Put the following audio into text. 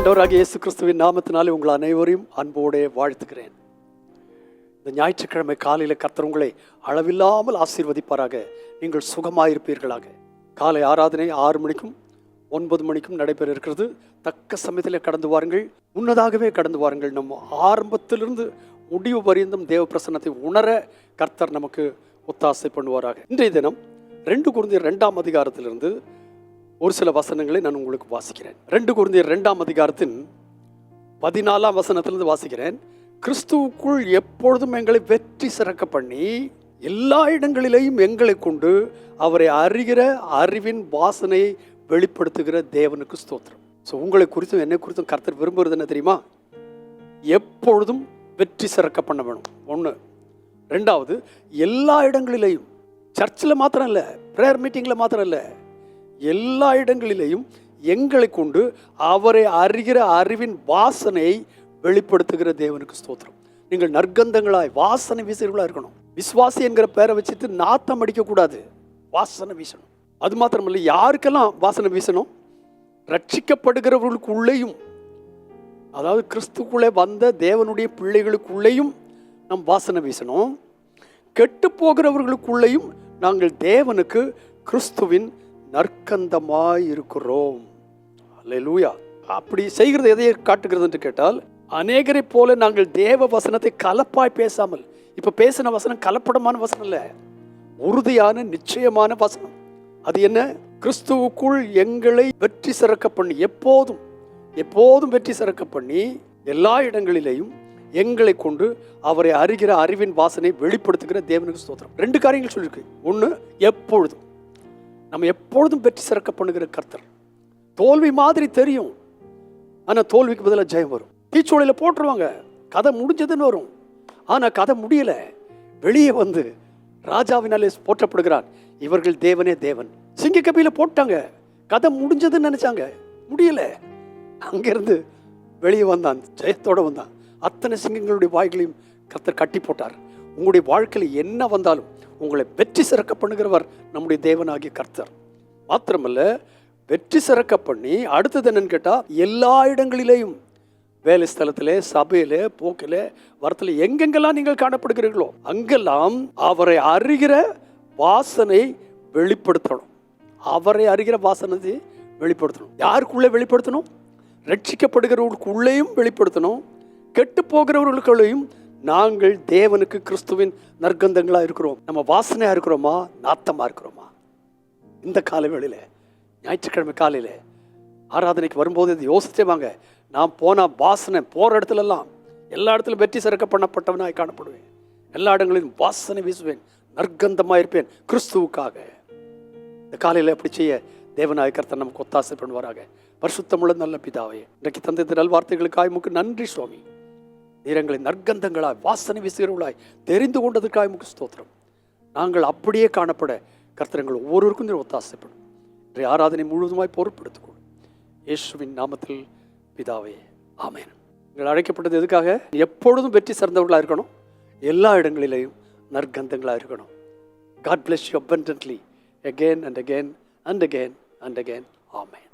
ஆண்டவராக இயேசு கிறிஸ்துவின் நாமத்தினாலே உங்கள் அனைவரையும் அன்போடே வாழ்த்துகிறேன். இந்த ஞாயிற்றுக்கிழமை காலையில் கர்த்தர் உங்களை அளவில்லாமல் ஆசீர்வதிப்பாராக. நீங்கள் சுகமாயிருப்பீர்களாக. காலை ஆராதனை ஆறு மணிக்கும் ஒன்பது மணிக்கும் நடைபெற இருக்கிறது. தக்க சமயத்தில் கடந்து வாருங்கள். முன்னதாகவே கடந்து வாருங்கள். நம்ம ஆரம்பத்திலிருந்து முடிவு பரியந்தம் தேவ பிரசன்னத்தை உணர கர்த்தர் நமக்கு ஒத்தாசை பண்ணுவாராக. இன்றைய தினம் ரெண்டு குழந்தை ரெண்டாம் அதிகாரத்திலிருந்து ஒரு சில வசனங்களை நான் உங்களுக்கு வாசிக்கிறேன். ரெண்டு குருந்தியர் ரெண்டாம் அதிகாரத்தின் பதினாலாம் வசனத்திலிருந்து வாசிக்கிறேன். கிறிஸ்துவுக்குள் எப்பொழுதும் எங்களை வெற்றி சிறக்க பண்ணி எல்லா இடங்களிலேயும் எங்களை கொண்டு அவரை அறிகிற அறிவின் வாசனையை வெளிப்படுத்துகிற தேவனுக்கு ஸ்தோத்திரம். ஸோ உங்களை குறித்தும் என்னை குறித்தும் கர்த்தர் விரும்புகிறது என்ன தெரியுமா? எப்பொழுதும் வெற்றி சிறக்க பண்ண வேணும். ஒன்று ரெண்டாவது எல்லா இடங்களிலேயும் சர்ச்சில் மாத்திரம் இல்லை ப்ரேயர் மீட்டிங்கில் மாத்திரம் இல்லை எல்லா இடங்களிலேயும் எங்களை கொண்டு அவரை அறிகிற அறிவின் வாசனையை வெளிப்படுத்துகிற தேவனுக்கு ஸ்தோத்திரம். நீங்கள் நற்கந்தங்களாய் வாசனை வீசுகிறவர்களாக இருக்கணும். விஸ்வாசி என்கிற பேரை வச்சுட்டு நாத்தம் அடிக்கக்கூடாது வாசனை வீசணும். அது மாத்திரமல்ல யாருக்கெல்லாம் வாசனை வீசணும்? ரட்சிக்கப்படுகிறவர்களுக்குள்ளேயும். அதாவது கிறிஸ்துக்குள்ளே வந்த தேவனுடைய பிள்ளைகளுக்குள்ளேயும் நம் வாசனை வீசணும். கெட்டு போகிறவர்களுக்குள்ளேயும் நாங்கள் தேவனுக்கு கிறிஸ்துவின் நற்கந்தமாய் இருக்கிறோம் அல்லேலூயா. அப்படி செய்கிறது எதை காட்டுகிறது என்று கேட்டால் அநேகரை போல நாங்கள் தேவ வசனத்தை கலப்பாய் பேசாமல் இப்ப பேசின வசனம் கலப்படமான வசனம் இல்லை உறுதியான நிச்சயமான வசனம். அது என்ன? கிறிஸ்துவுக்குள் எங்களை வெற்றி சிறக்க பண்ணி எப்போதும் எப்போதும் வெற்றி சிறக்க பண்ணி எல்லா இடங்களிலேயும் எங்களை கொண்டு அவரை அறிகிற அறிவின் வாசனை வெளிப்படுத்துகிற தேவனுக்கு ஸ்தோத்திரம். ரெண்டு காரியங்கள் சொல்லியிருக்கு. ஒன்று எப்பொழுதும் நம்ம எப்பொழுதும் வெற்றி சிறக்க பண்ணுகிற கர்த்தர். தோல்வி மாதிரி தெரியும். ஆனால் தோல்விக்கு பதிலாக ஜெயம் வரும். தீச்சூளையில் போட்டுருவாங்க. கதை முடிஞ்சதுன்னு வரும். ஆனால் கதை முடியல. வெளியே வந்து ராஜாவினாலே போற்றப்படுகிறார். இவர்கள் தேவனே தேவன். சிங்க கபியில் போட்டாங்க. கதை முடிஞ்சதுன்னு நினைச்சாங்க. முடியல. அங்கிருந்து வெளியே வந்தான். ஜெயத்தோட வந்தான். அத்தனை சிங்கங்களுடைய வாய்களையும் கர்த்தர் கட்டி போட்டார். உங்களுடைய வாழ்க்கையில் என்ன வந்தாலும் உங்களை வெற்றி சிறக்க பண்ணுகிறவர் நம்முடைய தேவனாகிய கர்த்தர். மாத்திரமல்ல வெற்றி சிறக்க பண்ணி அடுத்தது என்னன்னு கேட்டால் எல்லா இடங்களிலேயும் வேலை ஸ்தலத்திலே சபையில போக்கில வரத்தில் எங்கெங்கெல்லாம் நீங்கள் காணப்படுகிறீர்களோ அங்கெல்லாம் அவரை அறிகிற வாசனை வெளிப்படுத்தணும். அவரை அறிகிற வாசனை வெளிப்படுத்தணும். யாருக்குள்ளே வெளிப்படுத்தணும்? ரட்சிக்கப்படுகிறவர்களுக்குள்ளேயும் வெளிப்படுத்தணும். கெட்டு போகிறவர்களுக்குள்ளேயும் நாங்கள் தேவனுக்கு கிறிஸ்துவின் நற்கந்தங்களாக இருக்கிறோம். நம்ம வாசனையாக இருக்கிறோமா? நாத்தமாக இருக்கிறோமா? இந்த காலவேளையில் ஞாயிற்றுக்கிழமை காலையில் ஆராதனைக்கு வரும்போது இது யோசிச்சே வாங்க. நான் போனால் வாசனை போகிற இடத்துலலாம் எல்லா இடத்துலையும் வெற்றி சிறக்க பண்ணப்பட்டவனாய் காணப்படுவேன். எல்லா இடங்களிலும் வாசனை வீசுவேன். நற்கந்தமாக இருப்பேன். கிறிஸ்துவுக்காக. இந்த காலையில் அப்படி செய்ய தேவநாய கர்த்தர் நமக்கு ஒத்தாசை பண்ணுவாராக பரிசுத்தமுள்ள நல்ல பிதாவே இன்றைக்கு தந்தை இந்த நல்வார்த்தைகளுக்காய் முக்கு நன்றி சுவாமி. நீரங்களை நற்கந்தங்களாய் வாசனை வீசுகிறவர்களாய் தெரிந்து கொண்டதற்காய் முக்கிய ஸ்தோத்திரம். நாங்கள் அப்படியே காணப்பட கர்த்தர் ஒவ்வொருவருக்கும் நீர் ஒத்தாசைப்படும். இன்றைய ஆராதனை முழுவதுமாய் பொறுப்படுத்திக்கொள்ளும் இயேசுவின் நாமத்தில் பிதாவே ஆமேன். நீங்கள் அழைக்கப்பட்டது எதுக்காக? எப்பொழுதும் வெற்றி சிறந்தவர்களாக இருக்கணும். எல்லா இடங்களிலேயும் நற்கந்தங்களாக இருக்கணும். God bless you abundantly again and again and again and again. Amen.